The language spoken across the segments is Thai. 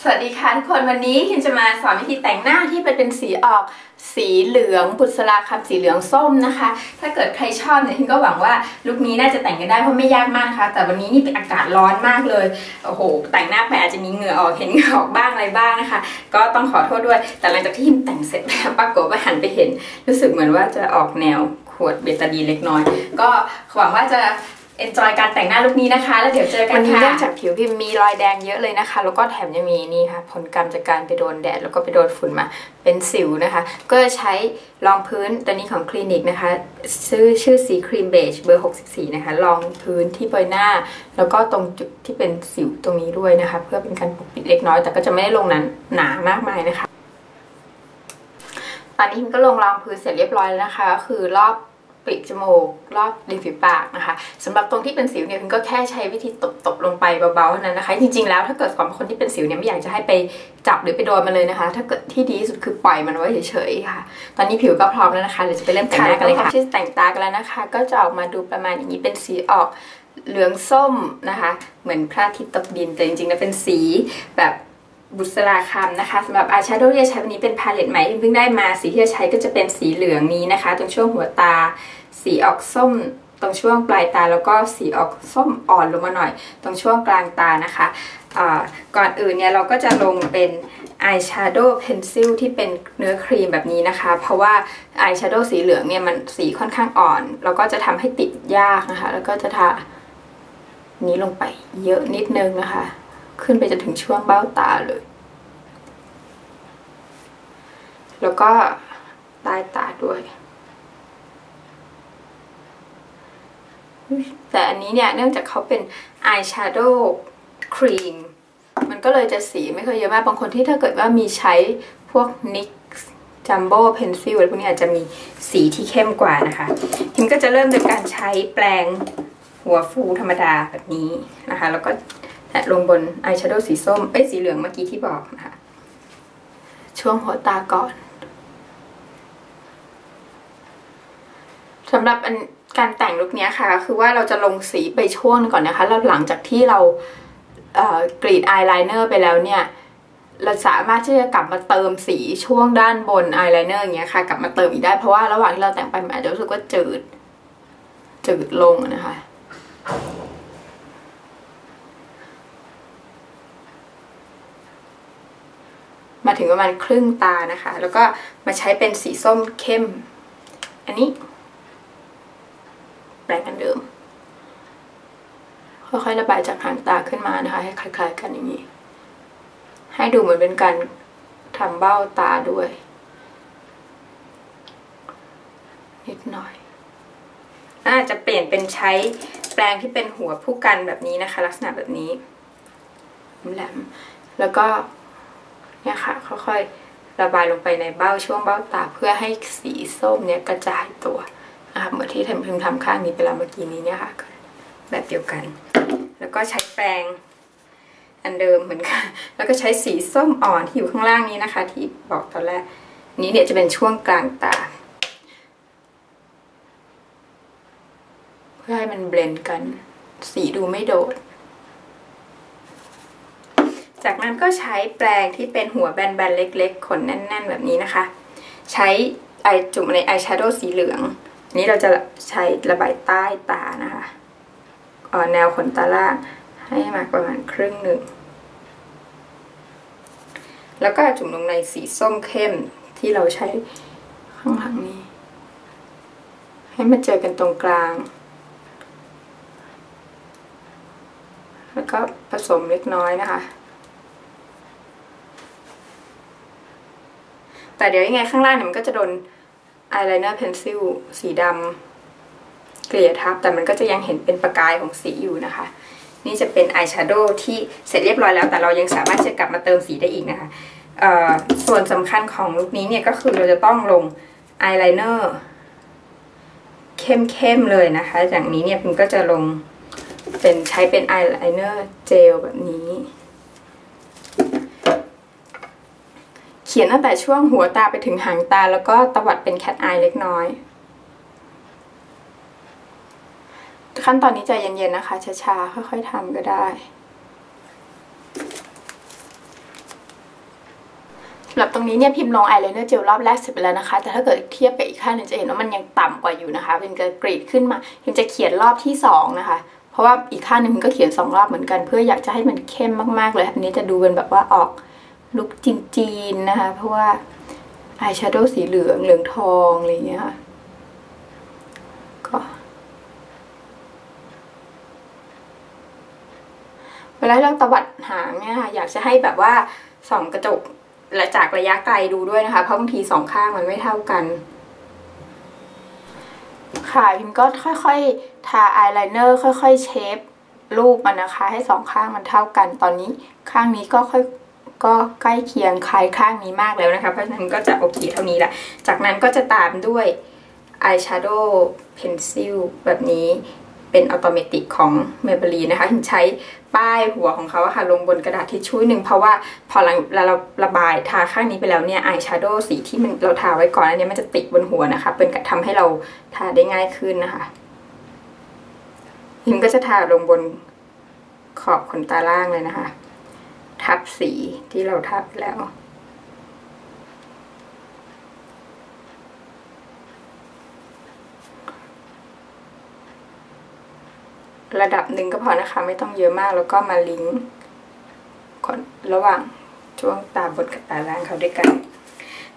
สวัสดีค่ะทุกคนวันนี้คิมจะมาสอนวิธีแต่งหน้าที่เป็นสีออกสีเหลืองบุษราคำสีเหลืองส้มนะคะ ถ้าเกิดใครชอบเนี่ยคิมก็หวังว่าลุคนี้น่าจะแต่งกันได้เพราะไม่ยากมากนะคะแต่วันนี้นี่เป็นอากาศร้อนมากเลยโอ้โหแต่งหน้าไปอาจจะมีเหงื่อออกเห็นเหงื่อออกบ้างอะไรบ้างนะคะ ก็ต้องขอโทษด้วย แต่หลังจากที่คิมแต่งเสร็จแล้วปรากฏว่าหันไปเห็น รู้สึกเหมือนว่าจะออกแนวขวดเบตาดีนเล็กน้อย ก็หวังว่าจะ enjoy การแต่งหน้าลุคนี้นะคะ แล้วเดี๋ยวเจอกันค่ะวันนี้เนื่องจากผิวพิมมีรอยแดงเยอะเลยนะคะ แล้วก็แถมยังมีนี่ค่ะ ผลกรรมจากการไปโดนแดด แล้วก็ไปโดนฝุ่นมาเป็นสิวนะคะ ก็จะใช้รองพื้นตัวนี้ของคลินิกนะคะ ชื่อชื่อสีครีมเบจเบอร์ 64 นะคะรองพื้นที่ใบหน้า แล้วก็ตรงจุดที่เป็นสิวตรงนี้ด้วยนะคะ เพื่อเป็นการปกปิดเล็กน้อย แต่ก็จะไม่ได้ลงนั้นหนามากมายนะคะ ตอนนี้พิมก็ลงรองพื้นเสร็จเรียบร้อยแล้วนะคะก็คือรอบ ปีกจมูกรอบริมฝีปากนะคะสำหรับตรงที่เป็นสิวเนี่ยคุณก็แค่ใช้วิธีตบๆลงไปเบาๆเท่านั้นนะคะ จริงๆแล้วถ้าเกิดสำหรับคนที่เป็นสิวเนี่ยไม่อยากจะให้ไปจับหรือไปโดนมันเลยนะคะ ถ้าเกิดที่ดีที่สุดคือปล่อยมันไว้เฉยๆค่ะ ตอนนี้ผิวก็พร้อมแล้วนะคะเดี๋ยวจะไปเริ่มแต่งหน้ากันเลยค่ะที่แต่งตากันแล้วนะคะ ก็จะออกมาดูประมาณอย่างนี้เป็นสีออกเหลืองส้มนะคะ เหมือนพระอาทิตย์ตกดินแต่จริงๆแล้วเป็นสีแบบ บุษราคำนะคะสำหรับอายแชโดว์ที่จะใช้วันนี้เป็นพาเลตใหม่ที่เพิ่งได้มาสีที่จะใช้ก็จะเป็นสีเหลืองนี้นะคะ ตรงช่วงหัวตา สีออกส้ม ตรงช่วงปลายตาแล้วก็สีออกส้มอ่อนลงมาหน่อย ตรงช่วงกลางตานะคะะก่อนอื่นเนี่ยเราก็จะลงเป็นอายแชโดว์เพนซิลที่เป็นเนื้อครีมแบบนี้นะคะ เพราะว่าอายแชโดว์สีเหลืองเนี่ยมันสีค่อนข้างอ่อน แล้วก็จะทำให้ติดยากนะคะ แล้วก็จะทานี้ลงไปเยอะนิดนึงนะคะ ขึ้นไปจนถึงช่วงเบ้าตาเลย แล้วก็ใต้ตาด้วย แต่อันนี้เนี่ยเนื่องจากเขาเป็นอายแชโดว์ครีมมันก็เลยจะสีไม่ค่อยเยอะมาก บางคนที่ถ้าเกิดว่ามีใช้พวกนิกจัมโบ้เพนซิลอะไรพวกนี้อาจจะมีสีที่เข้มกว่านะคะทิมก็จะเริ่มจากการใช้แปรงหัวฟูธรรมดาแบบนี้นะคะ แล้วก็ แตะลงบนอายแชโดว์สีส้ม เอ้ยสีเหลืองเมื่อกี้ที่บอกนะคะ ช่วงหัวตาก่อนสำหรับการแต่งลุคนี้ค่ะ คือว่าเราจะลงสีไปช่วงก่อนนะคะ แล้วหลังจากที่เรากรีดอายไลเนอร์ไปแล้วเนี่ย เราสามารถที่จะกลับมาเติมสีช่วงด้านบนอายไลเนอร์อย่างเงี้ยค่ะ กลับมาเติมอีกได้เพราะว่าระหว่างที่เราแต่งไปมันอาจจะรู้สึกว่าจืดจืดลงนะคะ มาถึงประมาณครึ่งตานะคะ แล้วก็มาใช้เป็นสีส้มเข้ม อันนี้แปรงกันเดิม ค่อยๆระบายจากหางตาขึ้นมานะคะ ให้คล้ายๆกันอย่างนี้ ให้ดูเหมือนเป็นการทำเบ้าตาด้วย นิดหน่อยอาจจะเปลี่ยนเป็นใช้แปรงที่เป็นหัวผู้กันแบบนี้นะคะ ลักษณะแบบนี้แหลมแล้วก็ เนี่ยค่ะค่อยๆระบายลงไปในเบ้าช่วงเบ้าตาเพื่อให้สีส้มเนี่ยกระจายตัวนะคะเหมือนที่ทพิมพ์ทำข้างนี้ไปแล้วเมื่อกี้นี้เนี่ยค่ะแบบเดียวกัน แล้วก็ใช้แปรงอันเดิมเหมือนกัน แล้วก็ใช้สีส้มอ่อนที่อยู่ข้างล่างนี้นะคะ ที่บอกตอนแรก นี้เนี่ยจะเป็นช่วงกลางตา เพื่อให้มันเบลนกัน สีดูไม่โดด จากนั้นก็ใช้แปรงที่เป็นหัวแบนๆเล็ก ๆ ขนแน่น ๆ แบบนี้นะคะ ใช้ไอจุ่มในอายแชโดว์สีเหลืองนี้เราจะใช้ระบายใต้ตานะคะแนวขนตาล่างให้มาประมาณครึ่งหนึ่ง แล้วก็จุ่มลงในสีส้มเข้มที่เราใช้ข้างหลังนี้ ให้มาเจอกันตรงกลาง แล้วก็ผสมเล็กน้อยนะคะ แต่เดี๋ยวยังไงข้างล่างเนี่ยมันก็จะโดนอายไลเนอร์เพนซิลสีดำเกลี่ยทับ แต่มันก็จะยังเห็นเป็นประกายของสีอยู่นะคะ นี่จะเป็นอายแชโดว์ที่เสร็จเรียบร้อยแล้ว แต่เรายังสามารถจะกลับมาเติมสีได้อีกนะคะส่วนสำคัญของลุคนี้เนี่ยก็คือเราจะต้องลงอายไลเนอร์เข้มๆเลยนะคะ อย่างนี้เนี่ยมันก็จะลงเป็นใช้เป็นอายไลเนอร์เจลแบบนี้ ขียนตั้งแต่ช่วงหัวตาไปถึงหางตา แล้วก็ตวัดเป็นแคทอายเล็กน้อย ขั้นตอนนี้ใจเย็นๆนะคะช้าๆค่อยๆทำก็ได้ สำหรับตรงนี้เนี่ยพิมพ์ลงอายไลเนอร์เจลรอบแรกเสร็จไปแล้วนะคะ แต่ถ้าเกิดเทียบกับอีกข้างหนึ่งจะเห็นว่ามันยังต่ำกว่าอยู่นะคะ เป็นกระกรีดขึ้นมาพิมจะเขียนรอบที่2นะคะเพราะว่าอีกข้างหนึ่งมันก็เขียน2รอบเหมือนกัน เพื่ออยากจะให้มันเข้มมากๆเลยอันนี้จะดูเป็นแบบว่าออก ลุคจีนๆนะคะ เพราะว่าอายแชโดว์สีเหลืองเหลืองทอง อะไรอย่างเงี้ยค่ะก็เวลาเราตวัดหางเนี่ยค่ะ อยากจะให้แบบว่าส่องกระจกและจากระยะไกลดูด้วยนะคะ เพราะบางทีสองข้างมันไม่เท่ากัน ค่ะพิมก็ค่อยๆ ทาอายไลเนอร์ค่อยๆ เชฟรูปมันนะคะ ให้สองข้างมันเท่ากัน ตอนนี้ข้างนี้ก็ค่อย ก็ใกล้เคียงคล้ายข้างนี้มากแล้วนะคะ เพราะฉะนั้นก็จะโอเคเท่านี้แหละ จากนั้นก็จะตามด้วยอายแชโดว์เพนซิลแบบนี้เป็นอัตโนมัติของ Maybelline นะคะถึงใช้ป้ายหัวของเขาค่ะลงบนกระดาษทิชชู่หนึ่งเพราะว่าพอเราเราระบายทาข้างนี้ไปแล้วเนี่ยอายแชโดว์สีที่มันเราทาไว้ก่อนอันนี้มันจะติดบนหัวนะคะ เป็นกทำให้เราทาได้ง่ายขึ้นนะคะหิมก็จะทาลงบนขอบขนตาล่างเลยนะคะ ทับสีที่เราทับแล้ว ระดับหนึ่งก็พอนะคะ ไม่ต้องเยอะมากแล้วก็มาลิงก์ระหว่างช่วงตาบนกับตาล่างเขาด้วยกัน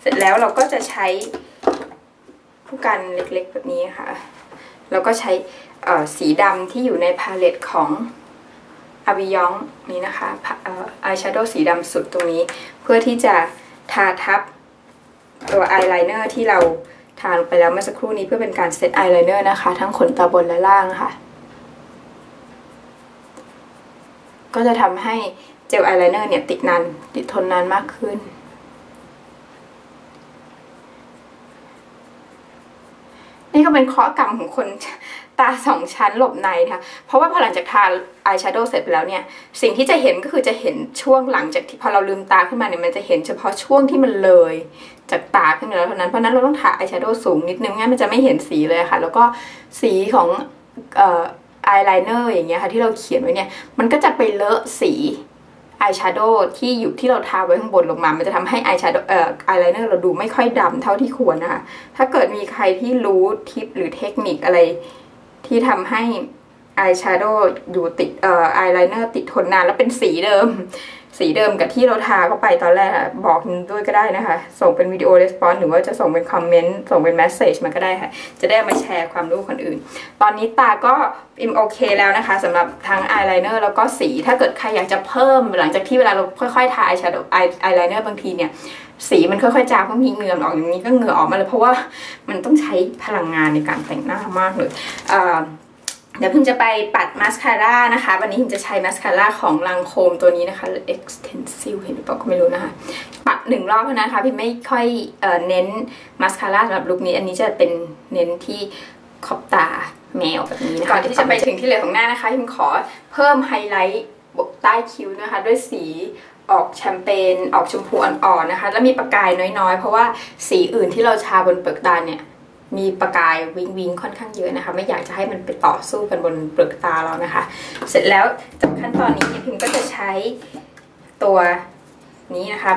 เสร็จแล้วเราก็จะใช้ผู้กันเล็กๆแบบนี้ค่ะ แล้วก็ใช้สีดำที่อยู่ในพาเลตของ อาบิยองนี้นะคะอายแชโดว์สีดำสุดตรงนี้ เพื่อที่จะทาทับตัวอายไลเนอร์ที่เราทาลงไปแล้วเมื่อสักครู่นี้เพื่อเป็นการเซตอายไลเนอร์นะคะ ทั้งขนตาบนและล่างค่ะ ก็จะทำให้เจลอายไลเนอร์เนี่ยติดนานติดทนนานมากขึ้น นี่ก็เป็นข้อกรรมของคน ตาสองชั้นหลบในนะคะเพราะว่าพอหลังจากทาอายแชโดว์เสร็จไปแล้วเนี่ย สิ่งที่จะเห็นก็คือจะเห็นช่วงหลังจากที่พอเราลืมตาขึ้นมาเนี่ยมันจะเห็นเฉพาะช่วงที่มันเลยจากตาขึ้นมาแล้วเท่านั้นเพราะนั้นเราต้องทาอายแชโดว์สูงนิดนึงงั้นมันจะไม่เห็นสีเลยค่ะ แล้วก็สีของอายไลเนอร์อย่างเงี้ยค่ะที่เราเขียนไว้เนี่ยมันก็จะไปเลอะสีอายแชโดว์ที่อยู่ที่เราทาไว้ข้างบนลงมา มันจะทำให้อายแชโดว์เอ่ออายไลเนอร์เราดูไม่ค่อยดำเท่าที่ควรนะคะ ถ้าเกิดมีใครที่รู้ทิปหรือเทคนิคอะไร ที่ทำให้อายแชโดว์อยู่ติดเอ่ออายไลเนอร์ติดทนนานแล้วเป็นสีเดิม สีเดิมกับที่เราทาเข้าไปตอนแรกบอกด้วยก็ได้นะคะ ส่งเป็นวิดีโอレスปอนส์หรือว่าจะส่งเป็นคอมเมนต์ส่งเป็นแมสเซจมาก็ได้ค่ะ จะได้มาแชร์ความรู้คนอื่น ตอนนี้ตาก็อิมโอเคแล้วนะคะสำหรับทั้งอายไลเนอร์แล้วก็สีถ้าเกิดใครอยากจะเพิ่มหลังจากที่เวลาเราค่อยๆทาอายแชโดว์อายไลเนอร์บางทีเนี่ย สีมันค่อยๆจางเพราะมีเหงื่อออกอย่างนี้ก็เหงื่อออกมาเลยเพราะว่ามันต้องใช้พลังงานในการแต่งหน้ามากเลยเดี๋ยวพิมจะไปปัดมาสคาร่านะคะ วันนี้พิมจะใช้มาสคาร่าของลังโคมตัวนี้นะคะ extensive เห็นหรือเปล่าก็ไม่รู้นะคะ ปัดหนึ่งรอบเท่านั้นค่ะพิมไม่ค่อยเอเน้นมาสคาร่าสำหรับลุคนี้ อันนี้จะเป็นเน้นที่ขอบตาแมวแบบนี้นะคะก่อนที่จะไปถึงที่เหลือของหน้านะคะพิมขอเพิ่มไฮไลท์บกใต้คิ้วนะคะ ด้วยสี ออกแชมเปญออกชมพูอ่อนๆนะคะ แล้วมีประกายน้อยๆ เพราะว่าสีอื่นที่เราทาบนเปลือกตาเนี่ยมีประกายวิงวิงค่อนข้างเยอะนะคะ ไม่อยากจะให้มันไปต่อสู้กันบนเปลือกตาเรานะคะ เสร็จแล้วจากขั้นตอนนี้พิมก็จะใช้ตัวนี้นะคะ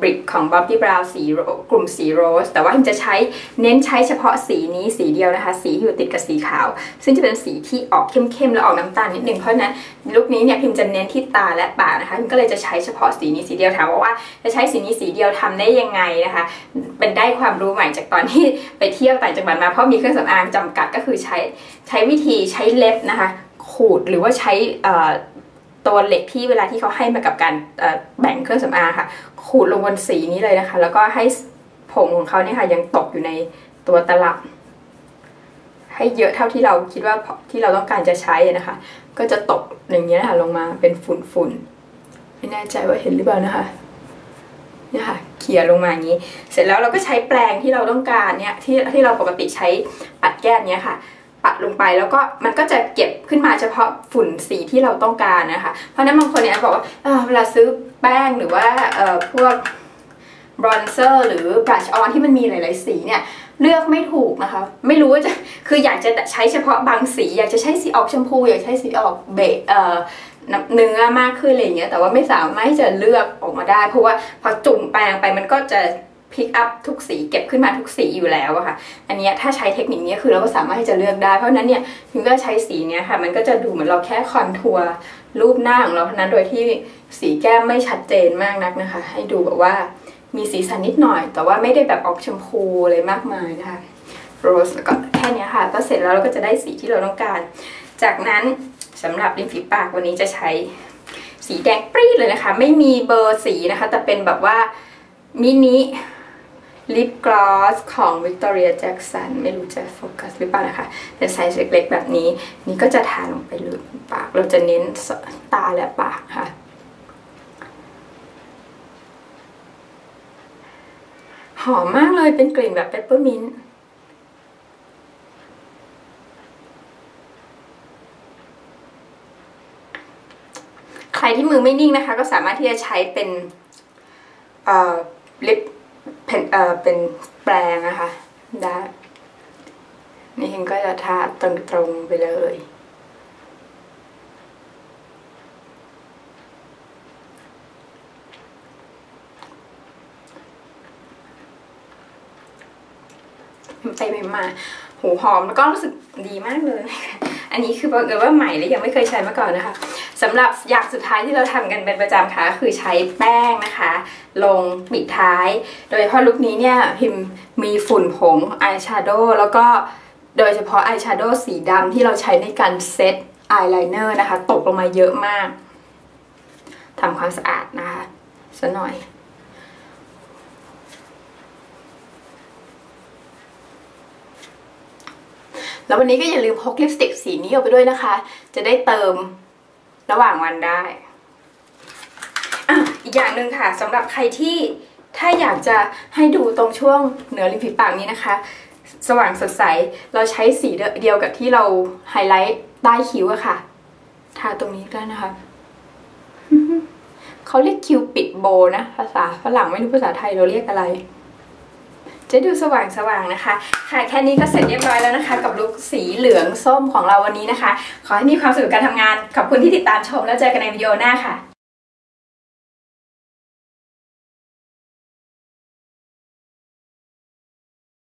บริกของ Bobbi Brown สีกลุ่มสีโรส แต่ว่าพิมจะใช้เน้นใช้เฉพาะสีนี้สีเดียวนะคะ สีอยู่ติดกับสีขาว ซึ่งจะเป็นสีที่ออกเข้มๆ และออกน้ำตาลนิดนึงเพราะนั้นลุคนี้เนี่ยพิมจะเน้นที่ตาและปากนะคะพิมก็เลยจะใช้เฉพาะสีนี้สีเดียวถามว่าจะใช้สีนี้สีเดียวทำได้ยังไงนะคะ เป็นได้ความรู้ใหม่จากตอนที่ไปเที่ยวต่างจังหวัดมาเพราะมีเครื่องสำอางจำกัดก็คือใช้ใช้วิธีใช้เล็บนะคะ ขูดหรือว่าใช้ ตัวเหล็กที่เวลาที่เขาให้มากับการแบ่งเครื่องสำอางค่ะ ขูดลงบนสีนี้เลยนะคะ แล้วก็ให้ผงของเขาเนี่ยค่ะยังตกอยู่ในตัวตลับ ให้เยอะเท่าที่เราคิดว่าที่เราต้องการจะใช้นะคะ ก็จะตกอย่างนี้นะคะลงมาเป็นฝุ่นๆไม่แน่ใจว่าเห็นหรือเปล่านะคะเนี่ยค่ะเขี่ยลงมาอย่างนี้ เสร็จแล้วเราก็ใช้แปรงที่เราต้องการเนี่ยที่ที่เราปกติใช้ปัดแก้มเนี้ยค่ะ ปัดลงไปแล้วก็มันก็จะเก็บขึ้นมาเฉพาะฝุ่นสีที่เราต้องการนะคะ เพราะนั้นบางคนเนี่ยบอกว่าเวลาซื้อแป้งหรือว่าพวกบรอนเซอร์หรือบลัชออนที่มันมีหลาย ๆ สีเนี่ยเลือกไม่ถูกนะคะ ไม่รู้ว่าจะคืออยากจะใช้เฉพาะบางสี อยากจะใช้สีออกชมพู อยากใช้สีออกเบจเอ่อเนื้อมากขึ้นอะไรอย่างเงี้ยแต่ว่าไม่สามารถจะเลือกออกมาได้ เพราะว่าพอจุ่มแปรงไปมันก็จะ พิกอัพทุกสีเก็บขึ้นมาทุกสีอยู่แล้วอะค่ะ อันนี้ถ้าใช้เทคนิคนี้คือเราก็สามารถที่จะเลือกได้ เพราะนั้นเนี่ยพิมก็ใช้สีเนี้ยค่ะ มันก็จะดูเหมือนเราแค่คอนทัวร์รูปหน้าของเราเท่านั้นโดยที่สีแก้มไม่ชัดเจนมากนักนะคะ ให้ดูแบบว่ามีสีสันนิดหน่อย แต่ว่าไม่ได้แบบออกชมพูเลยมากมายนะคะโรสแล้วก็แค่นี้ค่ะก็เสร็จแล้วเราก็จะได้สีที่เราต้องการ จากนั้นสำหรับริมฝีปากวันนี้จะใช้สีแดงปรี๊ดเลยนะคะ ไม่มีเบอร์สีนะคะ แต่เป็นแบบว่ามินิ ลิปกลอสของ Victoria Jackson ไม่รู้จะโฟกัสหรือเปล่านะคะเป็นไซส์เล็กๆแบบนี้ นี่ก็จะทาลงไปเลยปาก เราจะเน้นตาและปากค่ะ หอมมากเลยเป็นกลิ่นแบบเปปเปอร์มินต์ใครที่มือไม่นิ่งนะคะ ก็สามารถที่จะใช้เป็นลิป เป็นเอ่อเป็นแปรงนะคะได้นี่เองก็จะทาตรงๆไปเลยไปไปมาหูหอมแล้วก็รู้สึกดีมากเลย อันนี้คือบอกเลยว่าใหม่และยังไม่เคยใช้มาก่อนนะคะ สำหรับอย่างสุดท้ายที่เราทำกันเป็นประจำค่ะคือใช้แป้งนะคะ ลงปิดท้าย โดยเฉพาะลุคนี้เนี่ยพิมมีฝุ่นผงอายแชโดว์แล้วก็โดยเฉพาะอายแชโดว์สีดำที่เราใช้ในการเซตอายไลเนอร์นะคะ ตกลงมาเยอะมากทำความสะอาดนะคะสักหน่อยแล้ววันนี้ก็อย่าลืมพกลิปสติกสีนี้ออกไปด้วยนะคะ จะได้เติม ระหว่างวันได้อะอีกอย่างหนึ่งค่ะสำหรับใครที่ถ้าอยากจะให้ดูตรงช่วงเหนือริมฝีปากนี้นะคะ สว่างสดใสเราใช้สีเดียวกับที่เราไฮไลท์ใต้คิ้วอะค่ะทาตรงนี้ได้นะคะเขาเรียกคิวปิดโบนะ ภาษาฝรั่งไม่รู้ภาษาไทยเราเรียกอะไร จะดูสว่างสว่างนะคะ ค่ะแค่นี้ก็เสร็จเรียบร้อยแล้วนะคะ กับลุคสีเหลืองส้มของเราวันนี้นะคะ ขอให้มีความสุขกับการทำงาน ขอบคุณที่ติดตามชมแล้วเจอกันในวิดีโอหน้าค่ะ